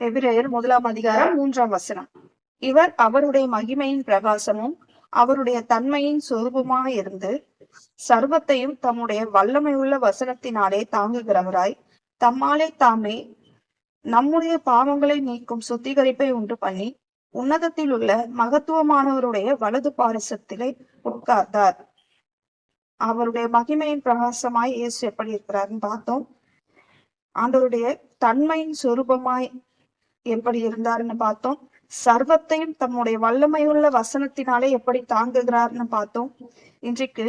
எபிரேயர் முதலாம் அதிகாரம் மூன்றாம் வசனம். இவர் அவருடைய மகிமையின் பிரகாசமும் அவருடைய தன்மையின் சொரூபமாக இருந்து சர்வத்தையும் தம்முடைய வல்லமை உள்ள வசனத்தினாலே தாங்குகிறவராய் தம்மாலே தாமே நம்முடைய பாவங்களை நீக்கும் சுத்திகரிப்பை உண்டு பண்ணி உன்னதத்தில் உள்ள மகத்துவமானவருடைய வலது பாரிசத்திலே உட்கார்ந்தார். அவருடைய மகிமையின் பிரகாசமாய் இயேசு எப்படி இருக்கிறாருன்னு பார்த்தோம். ஆண்டவருடைய தன்மையின் சொரூபமாய் எப்படி இருந்தாருன்னு பார்த்தோம். சர்வத்தையும் தம்முடைய வல்லமையுள்ள வசனத்தினாலே எப்படி தாங்குகிறார்னு பார்த்தோம். இன்றைக்கு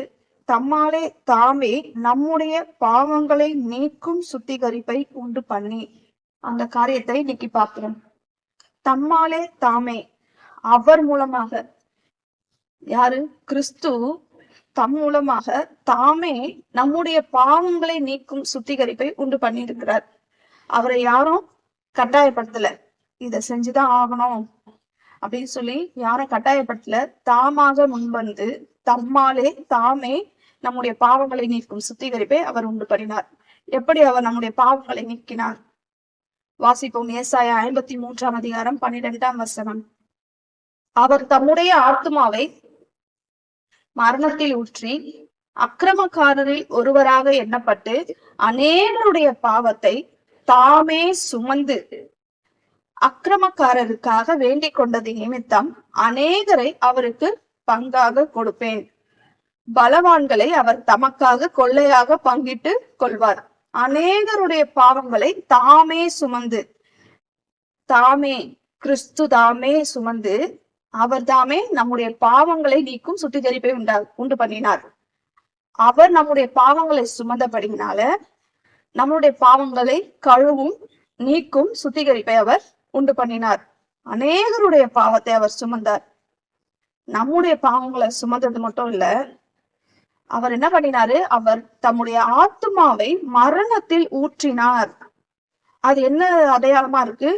தம்மாலே தாமே நம்முடைய பாவங்களை நீக்கும் சுத்திகரிப்பை உண்டு பண்ணி. அந்த காரியத்தை இன்னைக்கு பார்க்கிறோம். தம்மாலே தாமே. அவர் மூலமாக. யாரு? கிறிஸ்து தம் மூலமாக தாமே நம்முடைய பாவங்களை நீக்கும் சுத்திகரிப்பை உண்டு பண்ணியிருக்கிறார். அவரை யாரும் கட்டாயப்படுத்தல. இத செஞ்சுதான் ஆகணும். அப்படின்னு சொல்லி யாரும் கட்டாயப்படுத்தல. தாமாக முன்வந்து தம்மாலே தாமே நம்முடைய பாவங்களை நீக்கும் சுத்திகரிப்பை அவர் உண்டு பண்ணினார். எப்படி அவர் நம்முடைய பாவங்களை நீக்கினார்? வாசிப்போம். ஏசாயா ஐம்பத்தி மூன்றாம் அதிகாரம் பன்னிரெண்டாம் வசனம். அவர் தம்முடைய ஆத்மாவை மரணத்தில் ஊற்றி அக்கிரமக்காரரில் ஒருவராக எண்ணப்பட்டு அநேகருடைய பாவத்தை தாமே சுமந்து அக்கிரமக்காரருக்காக வேண்டிக் கொண்டது நிமித்தம் அநேகரை அவருக்கு பங்காக கொடுப்பேன். பலவான்களை அவர் தமக்காக கொள்ளையாக பங்கிட்டு கொள்வார். அநேகருடைய பாவங்களை தாமே சுமந்து தாமே கிறிஸ்து தாமே சுமந்து அவர் தாமே நம்முடைய பாவங்களை நீக்கும் சுத்திகரிப்பை உண்டா உண்டு பண்ணினார். அவர் நம்முடைய பாவங்களை சுமந்தபடினால நம்முடைய பாவங்களை கழுவும் நீக்கும் சுத்திகரிப்பை அவர் உண்டு பண்ணினார். அநேகருடைய பாவத்தை அவர் சுமந்தார். நம்முடைய பாவங்களை சுமந்தது மட்டும் இல்ல அவர் என்ன பண்ணினாரு? அவர் தம்முடைய ஆத்மாவை மரணத்தில் ஊற்றினார். அது என்ன அடையாளமா இருக்கு?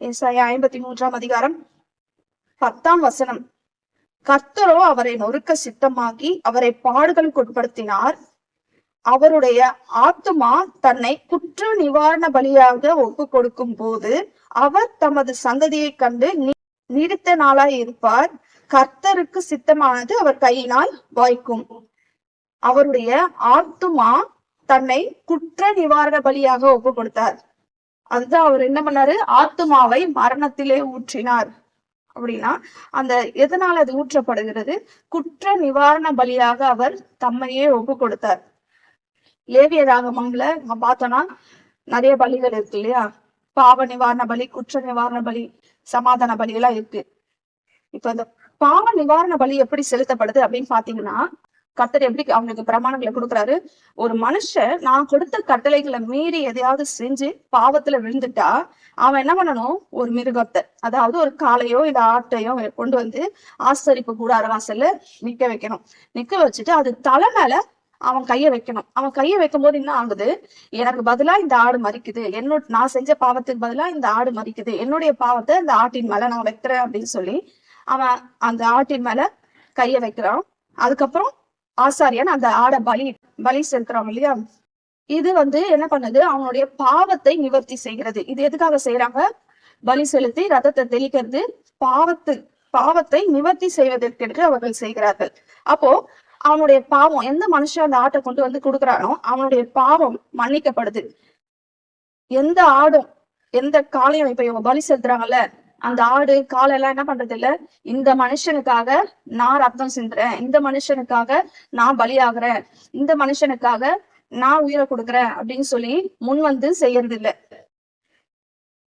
ஐம்பத்தி மூன்றாம் அதிகாரம் பத்தாம் வசனம். கர்த்தரோ அவரை நொறுக்க சித்தமாகி அவரை பாடுகளுக்கு உட்படுத்தினார். அவருடைய ஆத்துமா தன்னை குற்ற நிவாரண பலியாக ஒப்பு கொடுக்கும் போது அவர் தமது சந்ததியை கண்டு நீ- நீடித்த நாளாய் இருப்பார். கர்த்தருக்கு சித்தமானது அவர் கையினால் வாய்க்கும். அவருடைய ஆத்துமா தன்னை குற்ற நிவாரண பலியாக ஒப்பு கொடுத்தார். அதுதான் அவர் என்ன பண்ணாரு? ஆத்துமாவை மரணத்திலே ஊற்றினார். அப்படின்னா அந்த எதனால அது ஊற்றப்படுகிறது? குற்ற நிவாரண பலியாக அவர் தம்மையே ஒப்பு கொடுத்தார் லேவிய ராகமங்கள நம்ம பார்த்தோம்னா நிறைய பலிகள் இருக்கு இல்லையா? பாவ நிவாரண பலி குற்ற நிவாரண பலி சமாதான பலி எல்லாம் இருக்கு. இப்ப இந்த பாவ நிவாரண பலி எப்படி செலுத்தப்படுது அப்படின்னு பாத்தீங்கன்னா கத்தர் எப்படி அவங்களுக்கு பிரமாணங்களை கொடுக்குறாரு? ஒரு மனுஷன் நான் கொடுத்த கட்டளைகளை மீறி எதையாவது செஞ்சு பாவத்துல விழுந்துட்டா அவன் என்ன பண்ணணும்? ஒரு மிருகத்தை அதாவது ஒரு காளையோ இல்ல ஆட்டையோ கொண்டு வந்து ஆசரிப்பு கூடார வாசல்ல நிக்க வைக்கணும். நிக்க வச்சுட்டு அது தலை மேல அவன் கைய வைக்கணும். அவன் கைய வைக்கும் போது என்ன ஆகுது? எனக்கு பதிலா இந்த ஆடு மறிக்குது என்னோட நான் செஞ்ச பாவத்துக்கு பதிலா இந்த ஆடு மறிக்குது என்னுடைய பாவத்தை இந்த ஆட்டின் மேல நான் வைக்கிறேன் அப்படின்னு சொல்லி அவன் அந்த ஆட்டின் மேல கைய வைக்கிறான். அதுக்கப்புறம் ஆசாரியன் அந்த ஆடை பலி பலி செலுத்துறாங்க இல்லையா? இது வந்து என்ன பண்ணுது? அவனுடைய பாவத்தை நிவர்த்தி செய்கிறது. இது எதுக்காக செய்யறாங்க பலி செலுத்தி ரத்தத்தை தெளிக்கிறது. பாவத்து பாவத்தை நிவர்த்தி செய்வதற்கு அவர்கள் செய்கிறார்கள். அப்போ அவனுடைய பாவம் எந்த மனுஷன் அந்த ஆட்டை கொண்டு வந்து கொடுக்குறானோ அவனுடைய பாவம் மன்னிக்கப்படுது. எந்த ஆடும் எந்த காளையும் இப்ப இவங்க பலி செலுத்துறாங்கல்ல அந்த ஆடு காலெல்லாம் எல்லாம் என்ன பண்றது இல்ல இந்த மனுஷனுக்காக நான் ரத்தம் சிந்துறேன். இந்த மனுஷனுக்காக நான் பலியாகிறேன். இந்த மனுஷனுக்காக நான் உயிரை கொடுக்குறேன் அப்படின்னு சொல்லி முன் வந்து செய்யறது இல்ல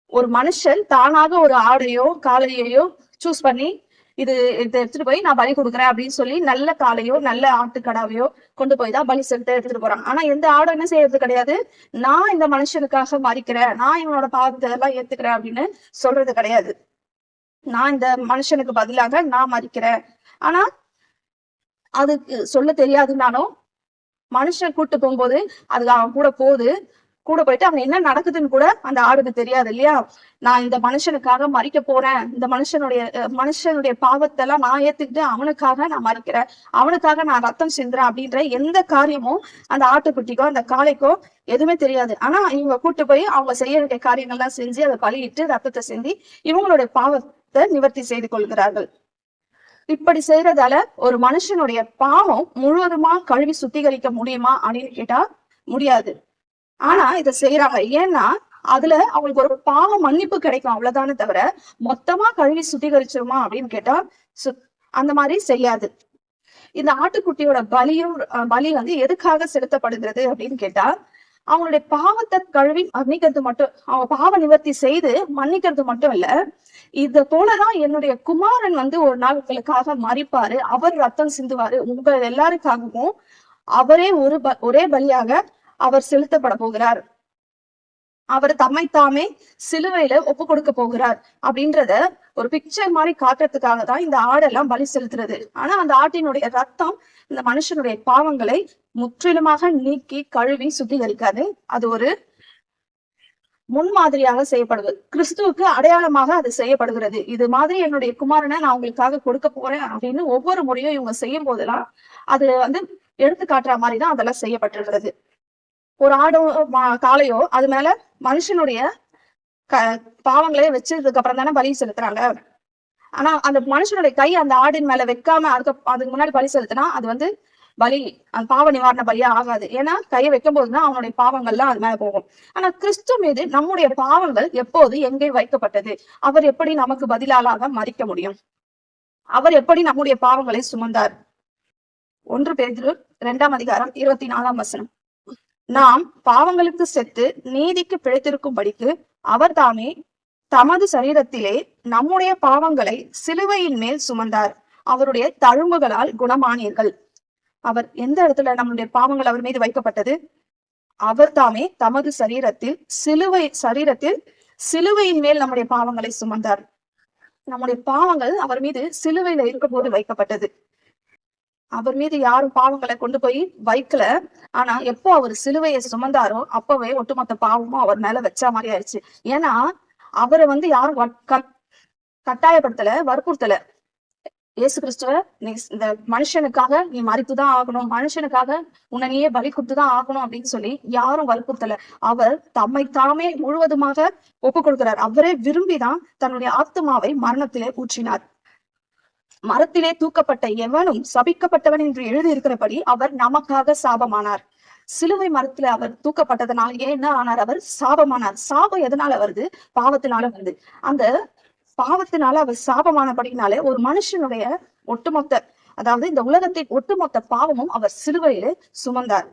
ஒரு மனுஷன் தானாக ஒரு ஆடையோ காலையையோ சூஸ் பண்ணி இது இதை எடுத்துட்டு போய் நான் பலி கொடுக்குறேன் அப்படின்னு சொல்லி நல்ல காலையோ நல்ல ஆட்டுக்கடாவையோ கொண்டு போய் தான் பலி செலுத்த எடுத்துட்டு போறாங்க ஆனா எந்த ஆடும் என்ன செய்யறது கிடையாது. நான் இந்த மனுஷனுக்காக மறிக்கிறேன். நான் இவனோட பாவத்தை எல்லாம் ஏத்துக்கிறேன் அப்படின்னு சொல்றது கிடையாது. நான் இந்த மனுஷனுக்கு பதிலாக நான் மறிக்கிறேன். ஆனா அதுக்கு சொல்ல தெரியாதுனாலும் மனுஷன் கூட்டு போகும்போது அது அவன் கூட போகுது. கூட போயிட்டு அங்க என்ன நடக்குதுன்னு கூட அந்த ஆடுக்கு தெரியாது இல்லையா? நான் இந்த மனுஷனுக்காக மறிக்க போறேன். இந்த மனுஷனுடைய மனுஷனுடைய பாவத்தை எல்லாம் நான் ஏத்துக்கிட்டு அவனுக்காக நான் மறிக்கிறேன். அவனுக்காக நான் ரத்தம் சிந்துறேன் அப்படின்ற எந்த காரியமும் அந்த ஆட்டுக்குட்டிக்கோ அந்த காளைக்கோ எதுவுமே தெரியாது. ஆனா இவங்க கூட்டு போய் அவங்க செய்ய வேண்டிய காரியங்கள்லாம் செஞ்சு அதை பலியிட்டு ரத்தத்தை சிந்தி இவங்களுடைய பாவத்தை நிவர்த்தி செய்து கொள்கிறார்கள். இப்படி செய்யறதால ஒரு மனுஷனுடைய பாவம் முழுவதுமா கழுவி சுத்திகரிக்க முடியுமா அப்படின்னு கேட்டா முடியாது. ஆனா இத செய்யறாங்க ஏன்னா அதுல அவங்களுக்கு ஒரு பாவ மன்னிப்பு கிடைக்கும் அவ்வளவுதானே தவிர மொத்தமா கழுவி சுத்திகரிச்சிருமா அப்படின்னு கேட்டா சு- அந்த மாதிரி செய்யாது. இந்த ஆட்டுக்குட்டியோட பலியும் பலி வந்து எதுக்காக செலுத்தப்படுகிறது அப்படின்னு கேட்டா அவங்களுடைய பாவத்தை கழுவி மன்னிக்கிறது மட்டும் அவங்க பாவ நிவர்த்தி செய்து மன்னிக்கிறது மட்டும் இல்ல இத போலதான் என்னுடைய குமாரன் வந்து ஒரு நாள் உங்களுக்காக மறிப்பாரு அவர் ரத்தம் சிந்துவாரு. உங்க எல்லாருக்காகவும் அவரே ஒரு ப- ஒரே பலியாக அவர் செலுத்தப்பட போகிறார். அவர் தம்மை தாமே சிலுவையில ஒப்பு கொடுக்க போகிறார். அப்படின்றத ஒரு பிக்சர் மாதிரி காட்டுறதுக்காக தான் இந்த ஆடெல்லாம் பலி செலுத்துறது. ஆனா அந்த ஆட்டினுடைய ரத்தம் இந்த மனுஷனுடைய பாவங்களை முற்றிலுமாக நீக்கி கழுவி சுத்திகரிக்காது. அது ஒரு முன்மாதிரியாக செய்யப்படுவது கிறிஸ்துவுக்கு அடையாளமாக அது செய்யப்படுகிறது. இது மாதிரி என்னுடைய குமாரனை நான் உங்களுக்காக கொடுக்க போறேன் அப்படின்னு ஒவ்வொரு முறையும் இவங்க செய்யும் போதெல்லாம் அது வந்து எடுத்து காட்டுற மாதிரி தான் அதெல்லாம் செய்யப்பட்டிருக்கிறது. ஒரு ஆடோ மா- காளையோ அது மேல மனுஷனுடைய க பாவங்களே வச்சதுக்கு அப்புறம் தானே பலி செலுத்துறாங்க. ஆனா அந்த மனுஷனுடைய கை அந்த ஆடின் மேல வைக்காம அதுக்கு அதுக்கு முன்னாடி பலி செலுத்தினா அது வந்து பலி அந்த பாவ நிவாரண பலியா ஆகாது. ஏன்னா கையை வைக்கும் போதுதான் அவனுடைய பாவங்கள்லாம் அது மேல போகும். ஆனா கிறிஸ்து மீது நம்முடைய பாவங்கள் எப்போது எங்கே வைக்கப்பட்டது? அவர் எப்படி நமக்கு பதிலாளாக மறிக்க முடியும்? அவர் எப்படி நம்முடைய பாவங்களை சுமந்தார்? ஒன்று பேர் இரண்டாம் அதிகாரம் இருபத்தி நாலாம் வசனம். நாம் பாவங்களுக்கு செத்து நீதிக்கு பிழைத்திருக்கும் படிக்கு அவர் தாமே தமது சரீரத்திலே நம்முடைய பாவங்களை சிலுவையின் மேல் சுமந்தார். அவருடைய தழும்புகளால் குணமானீர்கள். அவர் எந்த இடத்துல நம்முடைய பாவங்கள் அவர் மீது வைக்கப்பட்டது? அவர் தாமே தமது சரீரத்தில் சிலுவை சரீரத்தில் சிலுவையின் மேல் நம்முடைய பாவங்களை சுமந்தார். நம்முடைய பாவங்கள் அவர் மீது சிலுவையில இருக்கும்போது வைக்கப்பட்டது. அவர் மீது யாரும் பாவங்களை கொண்டு போய் வைக்கல. ஆனா எப்போ அவர் சிலுவையை சுமந்தாரோ அப்பவே ஒட்டுமொத்த பாவமும் அவர் மேல வச்ச மாதிரி ஆயிடுச்சு. ஏன்னா அவரை வந்து யாரும் வற்- கட்டாயப்படுத்தல வற்புறுத்தல. இயேசு கிறிஸ்துவ நீ இந்த மனுஷனுக்காக நீ மறித்துதான் ஆகணும். மனுஷனுக்காக உன்னை நீயே பலி கொடுத்துதான் ஆகணும் அப்படின்னு சொல்லி யாரும் வற்புறுத்தல. அவர் தம்மை தாமே முழுவதுமாக ஒப்பு கொடுக்கிறார் அவரே விரும்பிதான் தன்னுடைய ஆத்மாவை மரணத்திலே ஊற்றினார். மரத்திலே தூக்கப்பட்ட எவனும் சபிக்கப்பட்டவன் என்று எழுதியிருக்கிறபடி அவர் நமக்காக சாபமானார். சிலுவை மரத்துல அவர் தூக்கப்பட்டதனால் என்ன ஆனார் அவர்? சாபமானார். சாபம் எதனால வருது? பாவத்தினால வருது. அந்த பாவத்தினால அவர் சாபமானபடினாலே ஒரு மனுஷனுடைய ஒட்டுமொத்த அதாவது இந்த உலகத்தின் ஒட்டுமொத்த பாவமும் அவர் சிலுவையிலே சுமந்தார்.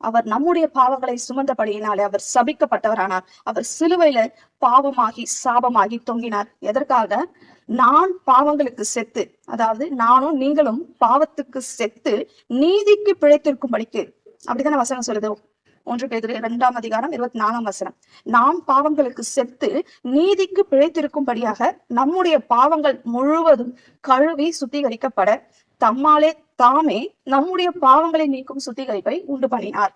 அவர் நம்முடைய பாவங்களை சுமந்தபடியினாலே அவர் சபிக்கப்பட்டவரானார். அவர் சிலுவையில பாவமாகி சாபமாகி தொங்கினார். எதற்காக? நான் பாவங்களுக்கு செத்து அதாவது நானும் நீங்களும் பாவத்துக்கு செத்து நீதிக்கு பிழைத்திருக்கும்படிக்கு. அப்படித்தானே வசனம் சொல்லுது? ஒன்று பேதிரு இரண்டாம் அதிகாரம் இருபத்தி நாலாம் வசனம். நாம் பாவங்களுக்கு செத்து நீதிக்கு பிழைத்திருக்கும்படியாக நம்முடைய பாவங்கள் முழுவதும் கழுவி சுத்திகரிக்கப்பட தம்மாலே தாமே நம்முடைய பாவங்களை நீக்கும் சுத்திகரிப்பை உண்டு பண்ணினார்.